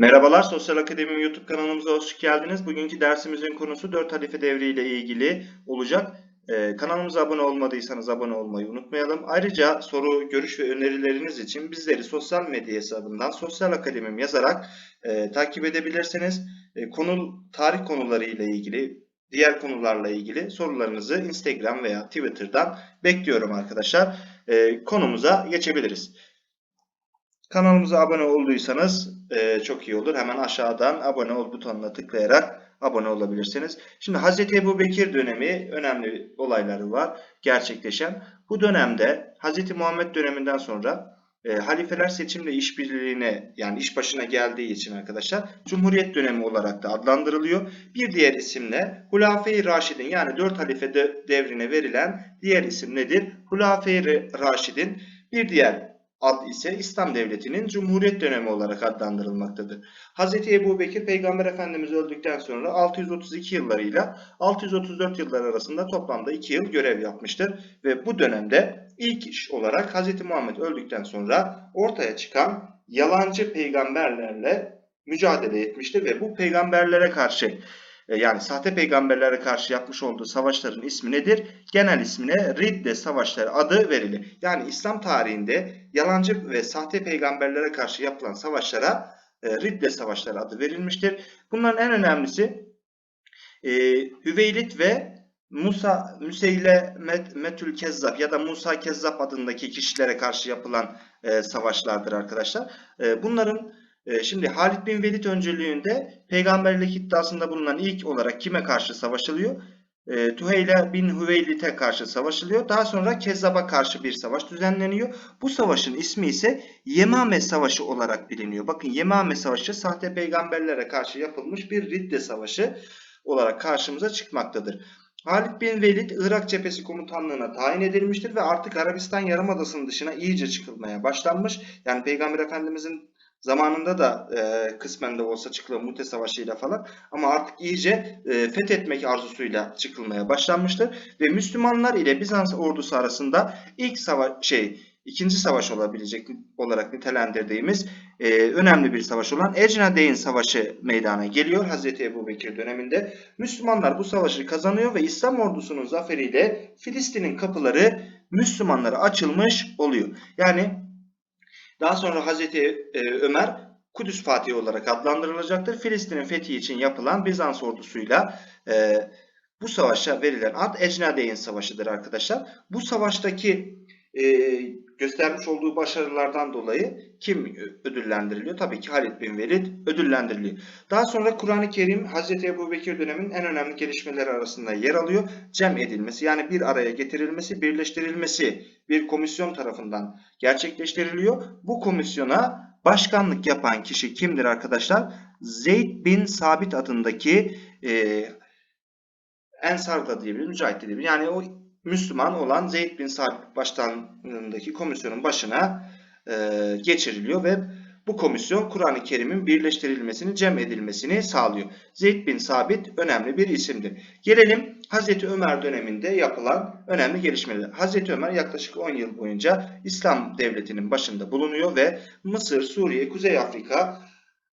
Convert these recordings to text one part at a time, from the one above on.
Merhabalar, Sosyal Akademi YouTube kanalımıza hoş geldiniz. Bugünkü dersimizin konusu 4 halife devri ile ilgili olacak. Ee, kanalımıza abone olmadıysanız abone olmayı unutmayalım. Ayrıca soru, görüş ve önerileriniz için bizleri sosyal medya hesabından Sosyal Akademim yazarak e, takip edebilirsiniz. E, konu tarih konuları ile ilgili, diğer konularla ilgili sorularınızı Instagram veya Twitter'dan bekliyorum arkadaşlar. E, konumuza geçebiliriz. Kanalımıza abone olduysanız e, çok iyi olur. Hemen aşağıdan abone ol butonuna tıklayarak abone olabilirsiniz. Şimdi Hz. Ebu Bekir dönemi önemli olayları var gerçekleşen. Bu dönemde Hz. Muhammed döneminden sonra e, halifeler seçimle işbirliğine yani iş başına geldiği için arkadaşlar Cumhuriyet dönemi olarak da adlandırılıyor. Bir diğer isimle Hulafe-i Raşid'in yani 4 halife de- devrine verilen diğer isim nedir? Hulafe-i Raşid'in bir diğer ad ise İslam Devleti'nin Cumhuriyet dönemi olarak adlandırılmaktadır. Hz. Ebu Bekir Peygamber Efendimiz öldükten sonra 632 yıllarıyla 634 yıllar arasında toplamda 2 yıl görev yapmıştır. Ve bu dönemde ilk iş olarak Hz. Muhammed öldükten sonra ortaya çıkan yalancı peygamberlerle mücadele etmiştir ve bu peygamberlere karşı yani sahte peygamberlere karşı yapmış olduğu savaşların ismi nedir? Genel ismine Ridde Savaşları adı verilir. Yani İslam tarihinde yalancı ve sahte peygamberlere karşı yapılan savaşlara e, Ridde Savaşları adı verilmiştir. Bunların en önemlisi e, Hüveylit ve Musa Müseyle Met, Metül Kezzap ya da Musa Kezzap adındaki kişilere karşı yapılan e, savaşlardır arkadaşlar. E, bunların e, şimdi Halid bin Velid öncülüğünde peygamberlik iddiasında bulunan ilk olarak kime karşı savaşılıyor? E, Tuheyla bin Hüveylit'e karşı savaşılıyor. Daha sonra Kezzab'a karşı bir savaş düzenleniyor. Bu savaşın ismi ise Yemame Savaşı olarak biliniyor. Bakın Yemame Savaşı sahte peygamberlere karşı yapılmış bir Ridde Savaşı olarak karşımıza çıkmaktadır. Halid bin Velid Irak cephesi komutanlığına tayin edilmiştir ve artık Arabistan Yarımadası'nın dışına iyice çıkılmaya başlanmış. Yani Peygamber Efendimizin zamanında da e, kısmen de olsa çıkılıyor Mute Savaşı'yla falan ama artık iyice e, fethetmek arzusuyla çıkılmaya başlanmıştır ve Müslümanlar ile Bizans ordusu arasında ilk savaş şey ikinci savaş olabilecek olarak nitelendirdiğimiz e, önemli bir savaş olan Ecnadeyn Savaşı meydana geliyor Hz. Ebu Bekir döneminde. Müslümanlar bu savaşı kazanıyor ve İslam ordusunun zaferiyle Filistin'in kapıları Müslümanlara açılmış oluyor. Yani daha sonra Hazreti e, Ömer Kudüs Fatihi olarak adlandırılacaktır. Filistin'in fethi için yapılan Bizans ordusuyla e, bu savaşa verilen ad Ecnadeyn Savaşı'dır arkadaşlar. Bu savaştaki e, göstermiş olduğu başarılardan dolayı kim ödüllendiriliyor? Tabii ki Halid bin Velid ödüllendiriliyor. Daha sonra Kur'an-ı Kerim Hz. Ebu Bekir döneminin en önemli gelişmeleri arasında yer alıyor. Cem edilmesi yani bir araya getirilmesi, birleştirilmesi bir komisyon tarafından gerçekleştiriliyor. Bu komisyona başkanlık yapan kişi kimdir arkadaşlar? Zeyd bin Sabit adındaki e, Ensar da diyebilir, Mücahit de diyebilir. Yani o Müslüman olan Zeyd bin Sabit başkanlığındaki komisyonun başına e, geçiriliyor ve bu komisyon Kur'an-ı Kerim'in birleştirilmesini, cem edilmesini sağlıyor. Zeyd bin Sabit önemli bir isimdir. Gelelim Hazreti Ömer döneminde yapılan önemli gelişmeler. Hazreti Ömer yaklaşık 10 yıl boyunca İslam devletinin başında bulunuyor ve Mısır, Suriye, Kuzey Afrika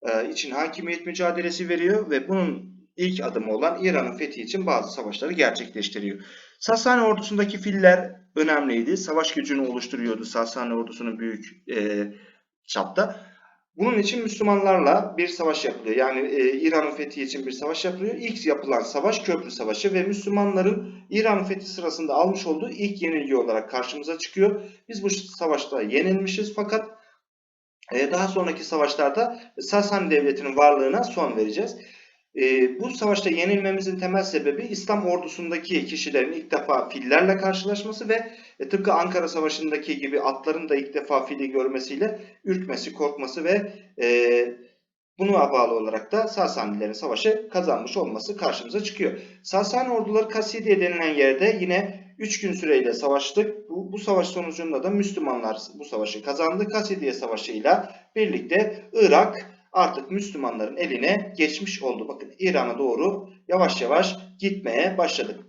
e, için hakimiyet mücadelesi veriyor ve bunun ilk adımı olan İran'ın fethi için bazı savaşları gerçekleştiriyor. Sasani ordusundaki filler önemliydi. Savaş gücünü oluşturuyordu Sasani ordusunun büyük e, çapta. Bunun için Müslümanlarla bir savaş yapılıyor. Yani e, İran'ın fethi için bir savaş yapılıyor. İlk yapılan savaş Köprü Savaşı ve Müslümanların İran'ın fethi sırasında almış olduğu ilk yenilgi olarak karşımıza çıkıyor. Biz bu savaşta yenilmişiz fakat e, daha sonraki savaşlarda Sasani Devleti'nin varlığına son vereceğiz. E, bu savaşta yenilmemizin temel sebebi İslam ordusundaki kişilerin ilk defa fillerle karşılaşması ve e, tıpkı Ankara Savaşı'ndaki gibi atların da ilk defa fili görmesiyle ürkmesi, korkması ve e, buna bağlı olarak da Sasanilerin savaşı kazanmış olması karşımıza çıkıyor. Sasani orduları Kasidiye denilen yerde yine 3 gün süreyle savaştık. Bu, bu savaş sonucunda da Müslümanlar bu savaşı kazandı. Kasidiye Savaşı'yla birlikte Irak artık Müslümanların eline geçmiş oldu. Bakın İran'a doğru yavaş yavaş gitmeye başladık.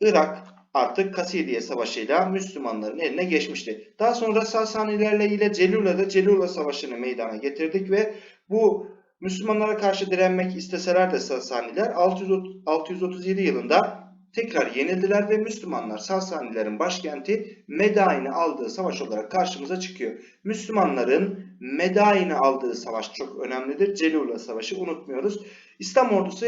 Irak artık Kasidiye Savaşı'yla Müslümanların eline geçmişti. Daha sonra Sasanilerle ile Celula'da Celula Savaşı'nı meydana getirdik ve bu Müslümanlara karşı direnmek isteseler de Sasaniler 630 637 yılında tekrar yenildiler ve Müslümanlar Sasanilerin başkenti Medain'i aldığı savaş olarak karşımıza çıkıyor. Müslümanların Medain'i aldığı savaş çok önemlidir. Celula Savaşı unutmuyoruz. İslam ordusu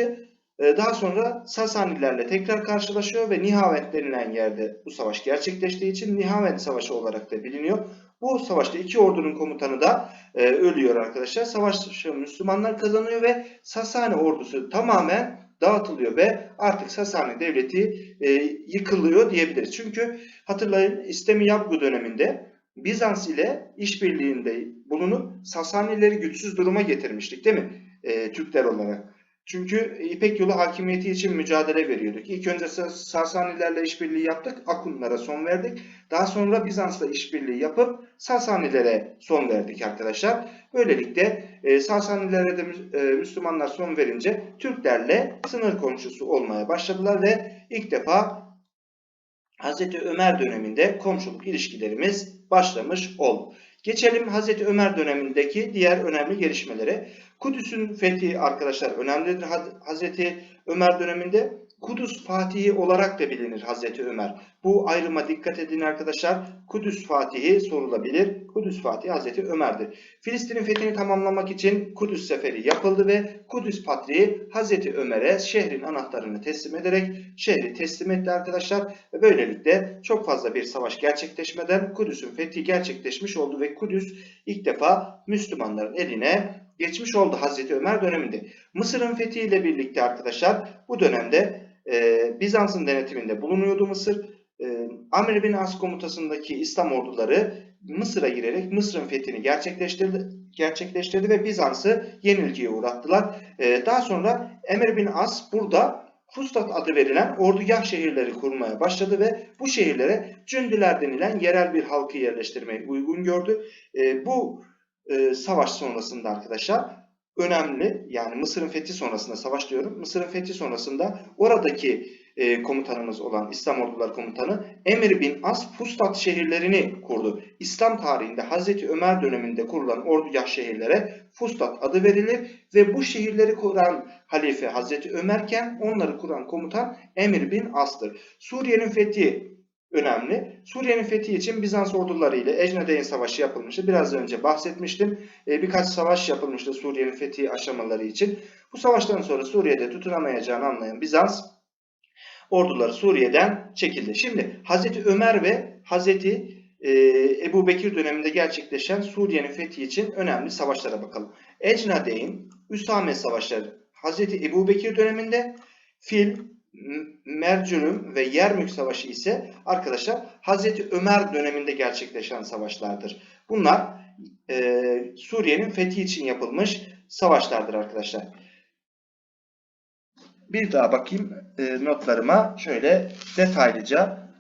e, daha sonra Sasanilerle tekrar karşılaşıyor ve Nihavend denilen yerde bu savaş gerçekleştiği için Nihavend Savaşı olarak da biliniyor. Bu savaşta iki ordunun komutanı da e, ölüyor arkadaşlar. Savaşı Müslümanlar kazanıyor ve Sasani ordusu tamamen dağıtılıyor ve artık Sasani devleti e, yıkılıyor diyebiliriz. Çünkü hatırlayın İstemi Yabgu döneminde Bizans ile işbirliğinde bulunup Sasanileri güçsüz duruma getirmiştik değil mi? E, Türkler olarak. Çünkü İpek yolu hakimiyeti için mücadele veriyorduk. İlk önce Sasanilerle işbirliği yaptık, Akunlara son verdik. Daha sonra Bizans'la işbirliği yapıp Sasanilere son verdik arkadaşlar. Böylelikle e, Sasanilere de e, Müslümanlar son verince Türklerle sınır komşusu olmaya başladılar ve ilk defa Hazreti Ömer döneminde komşuluk ilişkilerimiz başlamış oldu. Geçelim Hazreti Ömer dönemindeki diğer önemli gelişmelere. Kudüs'ün fethi arkadaşlar önemlidir. Hazreti Ömer döneminde Kudüs Fatihi olarak da bilinir Hazreti Ömer. Bu ayrıma dikkat edin arkadaşlar. Kudüs Fatihi sorulabilir. Kudüs Fatihi Hazreti Ömer'dir. Filistin'in fethini tamamlamak için Kudüs seferi yapıldı ve Kudüs Patriği Hazreti Ömer'e şehrin anahtarını teslim ederek şehri teslim etti arkadaşlar. Ve böylelikle çok fazla bir savaş gerçekleşmeden Kudüs'ün fethi gerçekleşmiş oldu ve Kudüs ilk defa Müslümanların eline geçmiş oldu Hazreti Ömer döneminde. Mısır'ın fethiyle birlikte arkadaşlar bu dönemde e, Bizans'ın denetiminde bulunuyordu Mısır. E, Amr bin As komutasındaki İslam orduları Mısır'a girerek Mısır'ın fethini gerçekleştirdi, gerçekleştirdi ve Bizans'ı yenilgiye uğrattılar. E, daha sonra Emir bin As burada Fustat adı verilen ordugah şehirleri kurmaya başladı ve bu şehirlere Cündüler denilen yerel bir halkı yerleştirmeyi uygun gördü. E, bu e, savaş sonrasında arkadaşlar önemli yani Mısır'ın fethi sonrasında savaş diyorum. Mısır'ın fethi sonrasında oradaki e, komutanımız olan İslam Orduları Komutanı Emir bin As Fustat şehirlerini kurdu. İslam tarihinde Hazreti Ömer döneminde kurulan ordugah şehirlere Fustat adı verilir ve bu şehirleri kuran halife Hazreti Ömerken onları kuran komutan Emir bin As'tır. Suriye'nin fethi önemli. Suriye'nin fethi için Bizans orduları ile Ecnedeyn Savaşı yapılmıştı. Biraz önce bahsetmiştim. E, birkaç savaş yapılmıştı Suriye'nin fethi aşamaları için. Bu savaştan sonra Suriye'de tutunamayacağını anlayan Bizans orduları Suriye'den çekildi. Şimdi Hazreti Ömer ve Hazreti e, Ebu Bekir döneminde gerçekleşen Suriye'nin fethi için önemli savaşlara bakalım. Ecnedeyn, Üsame Savaşları Hazreti Ebu Bekir döneminde Fil, Mercürüm ve Yermük Savaşı ise arkadaşlar Hazreti Ömer döneminde gerçekleşen savaşlardır. Bunlar e, Suriye'nin fethi için yapılmış savaşlardır arkadaşlar. Bir daha bakayım e, notlarıma şöyle detaylıca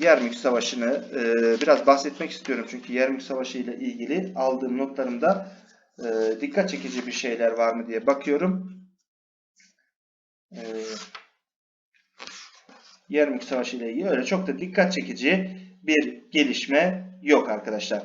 Yermük Savaşı'nı e, biraz bahsetmek istiyorum. Çünkü Yermük Savaşı ile ilgili aldığım notlarımda e, dikkat çekici bir şeyler var mı diye bakıyorum. Evet. Yermük Savaşı ile ilgili öyle çok da dikkat çekici bir gelişme yok arkadaşlar.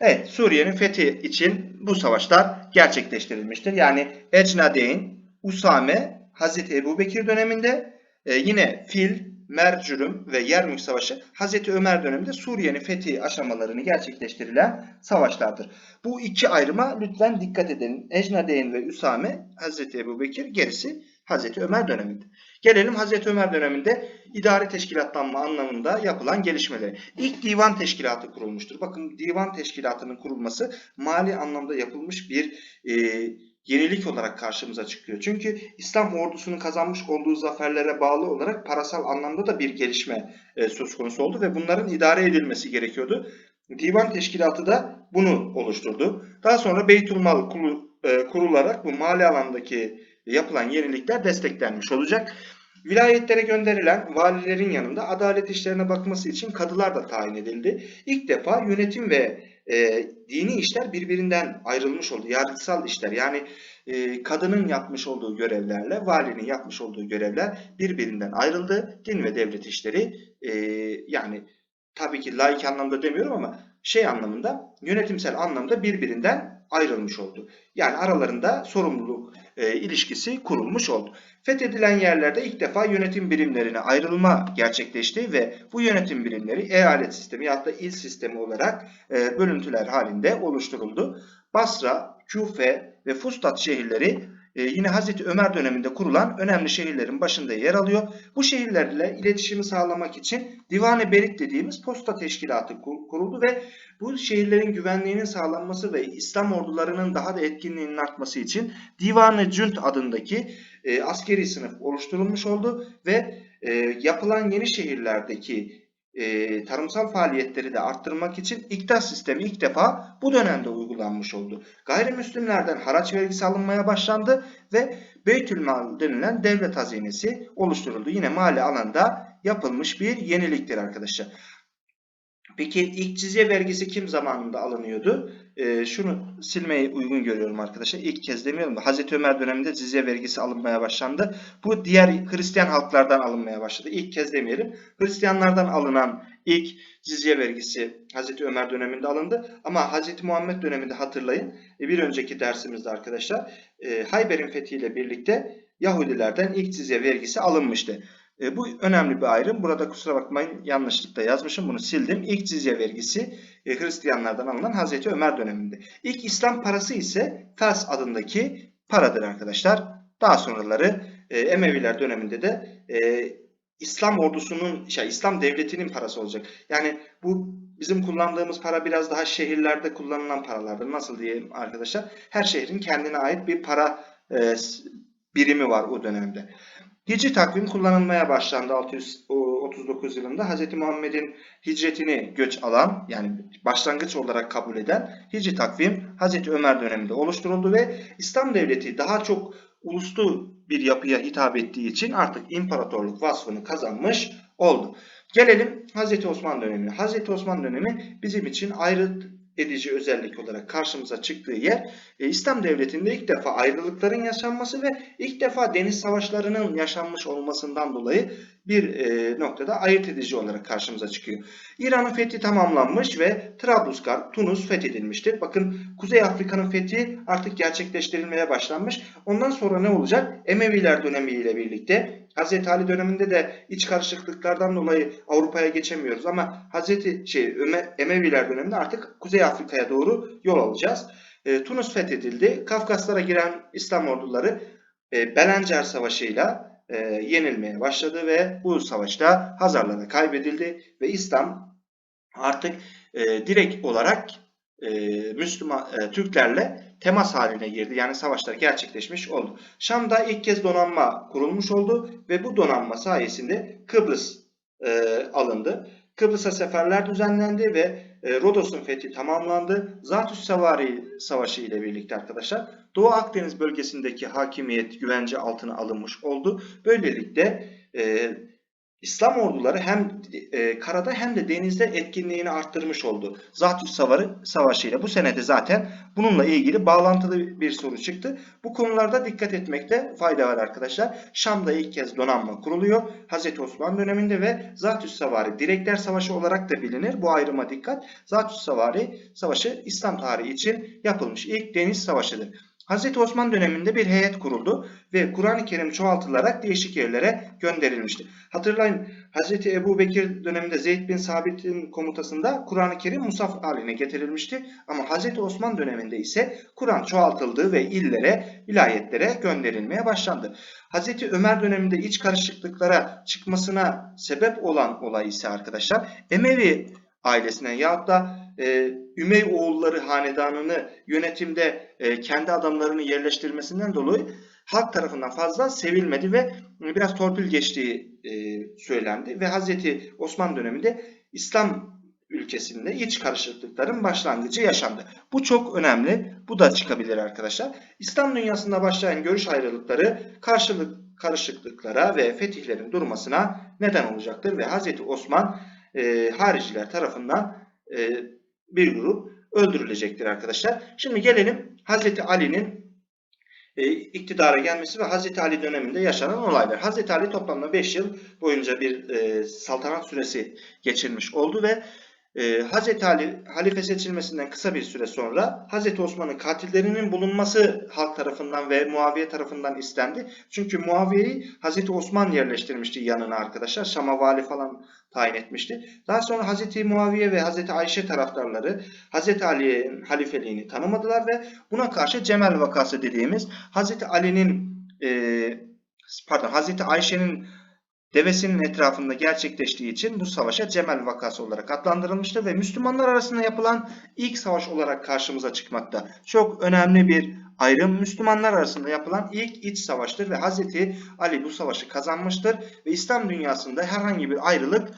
Evet Suriye'nin fethi için bu savaşlar gerçekleştirilmiştir. Yani Ecnadeyn, Usame, Hazreti Ebu Bekir döneminde e, yine Fil, Mercürüm ve Yermük Savaşı Hazreti Ömer döneminde Suriye'nin fethi aşamalarını gerçekleştirilen savaşlardır. Bu iki ayrıma lütfen dikkat edin. Ecnadeyn ve Usame Hazreti Ebu Bekir gerisi Hazreti Ömer döneminde. Gelelim Hazreti Ömer döneminde idari teşkilatlanma anlamında yapılan gelişmeleri. İlk divan teşkilatı kurulmuştur. Bakın divan teşkilatının kurulması mali anlamda yapılmış bir e, yenilik olarak karşımıza çıkıyor. Çünkü İslam ordusunun kazanmış olduğu zaferlere bağlı olarak parasal anlamda da bir gelişme e, söz konusu oldu ve bunların idare edilmesi gerekiyordu. Divan teşkilatı da bunu oluşturdu. Daha sonra Beytülmal e, kurularak bu mali alandaki yapılan yenilikler desteklenmiş olacak. Vilayetlere gönderilen valilerin yanında adalet işlerine bakması için kadılar da tayin edildi. İlk defa yönetim ve e, dini işler birbirinden ayrılmış oldu. Yargısal işler yani e, kadının yapmış olduğu görevlerle valinin yapmış olduğu görevler birbirinden ayrıldı. Din ve devlet işleri e, yani tabii ki laik anlamda demiyorum ama şey anlamında yönetimsel anlamda birbirinden ayrılmış oldu. Yani aralarında sorumluluk e, ilişkisi kurulmuş oldu. Fethedilen yerlerde ilk defa yönetim birimlerine ayrılma gerçekleşti ve bu yönetim birimleri eyalet sistemi ya da il sistemi olarak e, bölüntüler halinde oluşturuldu. Basra, Küfe ve Fustat şehirleri e, yine Hazreti Ömer döneminde kurulan önemli şehirlerin başında yer alıyor. Bu şehirlerle iletişimi sağlamak için Divan-ı Berit dediğimiz posta teşkilatı kur- kuruldu ve bu şehirlerin güvenliğinin sağlanması ve İslam ordularının daha da etkinliğinin artması için Divan-ı Cünt adındaki e, askeri sınıf oluşturulmuş oldu ve e, yapılan yeni şehirlerdeki e, tarımsal faaliyetleri de arttırmak için iktas sistemi ilk defa bu dönemde uygulanmış oldu. Gayrimüslimlerden haraç vergisi alınmaya başlandı ve Beytülmal denilen devlet hazinesi oluşturuldu. Yine mali alanda yapılmış bir yeniliktir arkadaşlar. Peki ilk cizye vergisi kim zamanında alınıyordu? Ee, şunu silmeyi uygun görüyorum arkadaşlar. İlk kez demiyorum da Hazreti Ömer döneminde cizye vergisi alınmaya başlandı. Bu diğer Hristiyan halklardan alınmaya başladı. İlk kez demeyelim. Hristiyanlardan alınan ilk cizye vergisi Hazreti Ömer döneminde alındı. Ama Hazreti Muhammed döneminde hatırlayın. e, Bir önceki dersimizde arkadaşlar e, Hayber'in fethiyle birlikte Yahudilerden ilk cizye vergisi alınmıştı. E, bu önemli bir ayrım. Burada kusura bakmayın yanlışlıkla yazmışım. Bunu sildim. İlk cizye vergisi e, Hristiyanlardan alınan Hazreti Ömer döneminde. İlk İslam parası ise Fers adındaki paradır arkadaşlar. Daha sonraları e, Emeviler döneminde de e, İslam ordusunun, şey, İslam devletinin parası olacak. Yani bu bizim kullandığımız para biraz daha şehirlerde kullanılan paralardır. Nasıl diyeyim arkadaşlar? Her şehrin kendine ait bir para e, birimi var o dönemde. Hicri takvim kullanılmaya başlandı 639 yılında. Hz. Muhammed'in hicretini göç alan yani başlangıç olarak kabul eden Hicri takvim Hz. Ömer döneminde oluşturuldu ve İslam devleti daha çok uluslu bir yapıya hitap ettiği için artık imparatorluk vasfını kazanmış oldu. Gelelim Hz. Osman dönemine. Hz. Osman dönemi bizim için ayrı edici özellik olarak karşımıza çıktığı yer e, İslam devletinde ilk defa ayrılıkların yaşanması ve ilk defa deniz savaşlarının yaşanmış olmasından dolayı bir e, noktada ayırt edici olarak karşımıza çıkıyor. İran'ın fethi tamamlanmış ve Trablusgar, Tunus fethedilmiştir. Bakın Kuzey Afrika'nın fethi artık gerçekleştirilmeye başlanmış. Ondan sonra ne olacak? Emeviler dönemiyle birlikte Hazreti Ali döneminde de iç karışıklıklardan dolayı Avrupa'ya geçemiyoruz ama Hazreti şey Öme, Emeviler döneminde artık Kuzey Afrika'ya doğru yol alacağız. E, Tunus fethedildi. Kafkaslara giren İslam orduları e, Belencer Savaşı'yla e, yenilmeye başladı ve bu savaşta Hazarlara kaybedildi ve İslam artık e, direkt olarak e, Müslüman e, Türklerle temas haline girdi. Yani savaşlar gerçekleşmiş oldu. Şam'da ilk kez donanma kurulmuş oldu ve bu donanma sayesinde Kıbrıs e, alındı. Kıbrıs'a seferler düzenlendi ve e, Rodos'un fethi tamamlandı. Zatüs Savari Savaşı ile birlikte arkadaşlar Doğu Akdeniz bölgesindeki hakimiyet güvence altına alınmış oldu. Böylelikle e, İslam orduları hem e, karada hem de denizde etkinliğini arttırmış oldu. Zatüs Savarı Savaşı ile bu senede zaten bununla ilgili bağlantılı bir soru çıktı. Bu konularda dikkat etmekte fayda var arkadaşlar. Şam'da ilk kez donanma kuruluyor. Hazreti Osman döneminde ve Zatüs Savari Direkler Savaşı olarak da bilinir. Bu ayrıma dikkat. Zatüs Savari Savaşı İslam tarihi için yapılmış ilk deniz savaşıdır. Hazreti Osman döneminde bir heyet kuruldu ve Kur'an-ı Kerim çoğaltılarak değişik yerlere gönderilmişti. Hatırlayın Hazreti Ebu Bekir döneminde Zeyd bin Sabit'in komutasında Kur'an-ı Kerim musaf haline getirilmişti. Ama Hazreti Osman döneminde ise Kur'an çoğaltıldı ve illere, vilayetlere gönderilmeye başlandı. Hazreti Ömer döneminde iç karışıklıklara çıkmasına sebep olan olay ise arkadaşlar Emevi ailesinden yahut da e, Ümey oğulları hanedanını yönetimde e, kendi adamlarını yerleştirmesinden dolayı halk tarafından fazla sevilmedi ve biraz torpil geçtiği e, söylendi ve Hazreti Osman döneminde İslam ülkesinde iç karışıklıkların başlangıcı yaşandı. Bu çok önemli. Bu da çıkabilir arkadaşlar. İslam dünyasında başlayan görüş ayrılıkları karşılık karışıklıklara ve fetihlerin durmasına neden olacaktır ve Hazreti Osman e, hariciler tarafından e, bir grup öldürülecektir arkadaşlar. Şimdi gelelim Hazreti Ali'nin e, iktidara gelmesi ve Hazreti Ali döneminde yaşanan olaylar. Hazreti Ali toplamda 5 yıl boyunca bir e, saltanat süresi geçirmiş oldu ve e, Hazreti Ali halife seçilmesinden kısa bir süre sonra Hazreti Osman'ın katillerinin bulunması halk tarafından ve Muaviye tarafından istendi. Çünkü Muaviye'yi Hazreti Osman yerleştirmişti yanına arkadaşlar. Şam'a vali falan tayin etmişti. Daha sonra Hazreti Muaviye ve Hazreti Ayşe taraftarları Hazreti Ali'nin halifeliğini tanımadılar ve buna karşı Cemel vakası dediğimiz Hazreti Ali'nin e, pardon Hazreti Ayşe'nin devesinin etrafında gerçekleştiği için bu savaşa Cemel vakası olarak adlandırılmıştır ve Müslümanlar arasında yapılan ilk savaş olarak karşımıza çıkmakta. Çok önemli bir ayrım Müslümanlar arasında yapılan ilk iç savaştır ve Hazreti Ali bu savaşı kazanmıştır ve İslam dünyasında herhangi bir ayrılık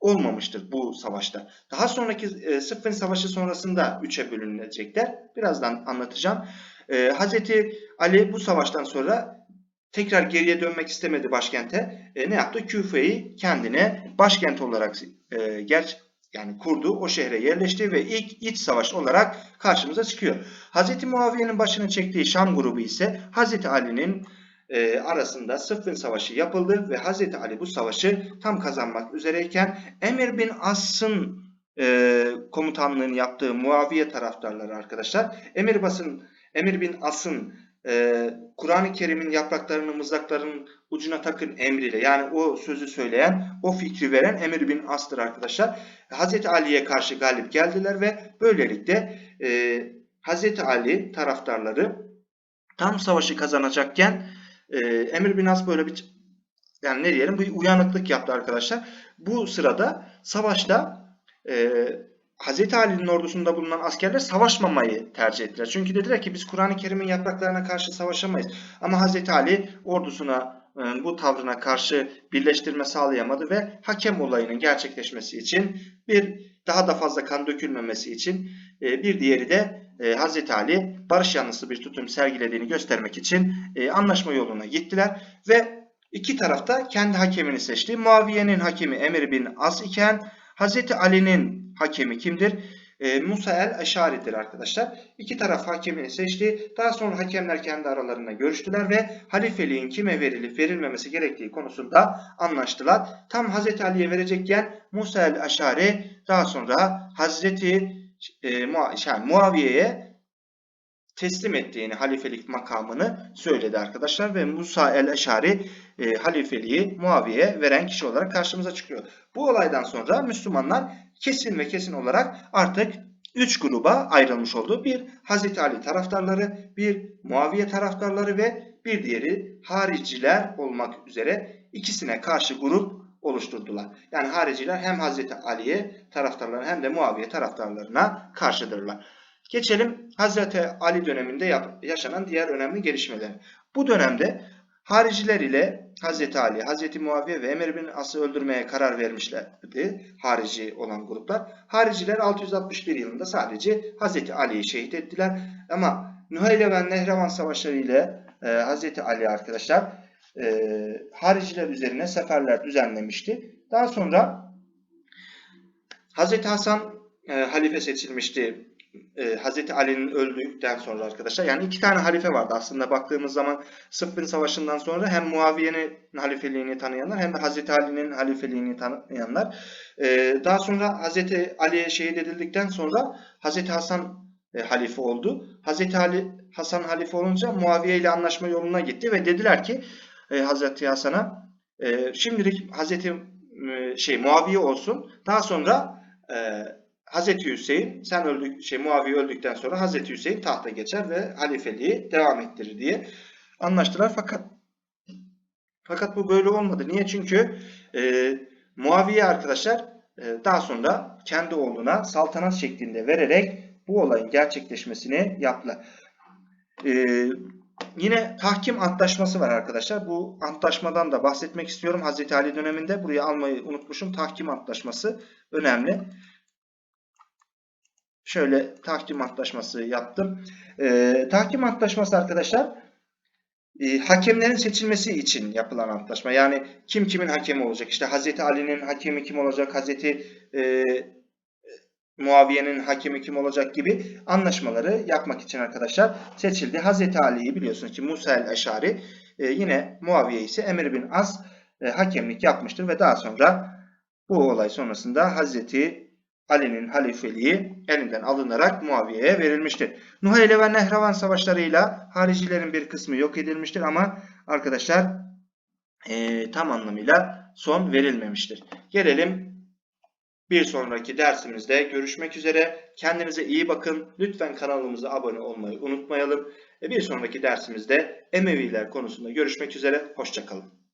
olmamıştır bu savaşta. Daha sonraki e, Sıffin Savaşı sonrasında üçe bölünecekler. Birazdan anlatacağım. E, Hazreti Ali bu savaştan sonra tekrar geriye dönmek istemedi başkente. E, ne yaptı? Küfe'yi kendine başkent olarak e, ger yani kurdu. O şehre yerleşti ve ilk iç savaş olarak karşımıza çıkıyor. Hz. Muaviye'nin başını çektiği Şam grubu ise Hz. Ali'nin e, arasında Sıffin Savaşı yapıldı ve Hz. Ali bu savaşı tam kazanmak üzereyken Emir bin As'ın e, komutanlığını yaptığı Muaviye taraftarları arkadaşlar Emir Bas'ın Emir bin As'ın e, Kur'an-ı Kerim'in yapraklarını mızrakların ucuna takın emriyle yani o sözü söyleyen, o fikri veren Emir bin As'tır arkadaşlar. Hazreti Ali'ye karşı galip geldiler ve böylelikle e, Hazreti Ali taraftarları tam savaşı kazanacakken e, Emir bin As böyle bir yani ne diyelim bir uyanıklık yaptı arkadaşlar. Bu sırada savaşta e, Hz. Ali'nin ordusunda bulunan askerler savaşmamayı tercih ettiler. Çünkü dediler ki biz Kur'an-ı Kerim'in yapraklarına karşı savaşamayız. Ama Hz. Ali ordusuna e, bu tavrına karşı birleştirme sağlayamadı ve hakem olayının gerçekleşmesi için bir daha da fazla kan dökülmemesi için e, bir diğeri de e, Hz. Ali barış yanlısı bir tutum sergilediğini göstermek için anlaşma yoluna gittiler ve iki tarafta kendi hakemini seçti. Muaviye'nin hakemi Emir bin As iken Hz. Ali'nin hakemi kimdir? E, Musa el-Eşari'dir arkadaşlar. İki taraf hakemini seçti. Daha sonra hakemler kendi aralarında görüştüler ve halifeliğin kime verilip verilmemesi gerektiği konusunda anlaştılar. Tam Hz. Ali'ye verecekken Musa el-Eşari daha sonra Hazreti e, yani Muaviye'ye teslim ettiğini, halifelik makamını söyledi arkadaşlar ve Musa el-Eşari e, halifeliği Muaviye'ye veren kişi olarak karşımıza çıkıyor. Bu olaydan sonra Müslümanlar kesin ve kesin olarak artık 3 gruba ayrılmış oldu. Bir Hazreti Ali taraftarları, bir Muaviye taraftarları ve bir diğeri hariciler olmak üzere ikisine karşı grup oluşturdular. Yani hariciler hem Hazreti Ali'ye taraftarlarına hem de Muaviye taraftarlarına karşıdırlar. Geçelim Hazreti Ali döneminde yaşanan diğer önemli gelişmeler. Bu dönemde hariciler ile Hazreti Ali, Hazreti Muaviye ve Emir bin As'ı öldürmeye karar vermişlerdi. Harici olan gruplar. Hariciler 661 yılında sadece Hazreti Ali'yi şehit ettiler. Ama Nuhayle ve Nehrevan savaşları ile e, Hazreti Ali arkadaşlar e, hariciler üzerine seferler düzenlemişti. Daha sonra Hazreti Hasan e, halife seçilmişti e, Hazreti Ali'nin öldükten sonra arkadaşlar yani iki tane halife vardı aslında baktığımız zaman Sıffin Savaşı'ndan sonra hem Muaviye'nin halifeliğini tanıyanlar hem de Hazreti Ali'nin halifeliğini tanıyanlar. E, daha sonra Hazreti Ali şehit edildikten sonra Hazreti Hasan e, halife oldu. Hazreti Ali Hasan halife olunca Muaviye ile anlaşma yoluna gitti ve dediler ki e, Hazreti Hasan'a e, şimdilik Hazreti e, şey Muaviye olsun. Daha sonra e, Hazreti Hüseyin sen öldük şey Muaviye öldükten sonra Hazreti Hüseyin tahta geçer ve halifeliği devam ettirir diye anlaştılar fakat fakat bu böyle olmadı. Niye? Çünkü e, Muaviye arkadaşlar e, daha sonra kendi oğluna saltanat şeklinde vererek bu olayın gerçekleşmesini yaptılar. E, yine tahkim antlaşması var arkadaşlar. Bu antlaşmadan da bahsetmek istiyorum. Hazreti Ali döneminde buraya almayı unutmuşum. Tahkim antlaşması önemli. Şöyle tahkim antlaşması yaptım. E, tahkim antlaşması arkadaşlar e, hakemlerin seçilmesi için yapılan antlaşma. Yani kim kimin hakemi olacak? İşte Hazreti Ali'nin hakemi kim olacak? Hazreti e, Muaviye'nin hakemi kim olacak gibi anlaşmaları yapmak için arkadaşlar seçildi. Hazreti Ali'yi biliyorsunuz ki Musa el-Eşari e, yine Muaviye ise Emir bin Az e, hakemlik yapmıştır ve daha sonra bu olay sonrasında Hazreti Ali'nin halifeliği elinden alınarak Muaviye'ye verilmiştir. Nuhayli ve Nehravan savaşlarıyla haricilerin bir kısmı yok edilmiştir ama arkadaşlar eee, tam anlamıyla son verilmemiştir. Gelelim bir sonraki dersimizde görüşmek üzere. Kendinize iyi bakın. Lütfen kanalımıza abone olmayı unutmayalım. E, Bir sonraki dersimizde Emeviler konusunda görüşmek üzere. Hoşçakalın.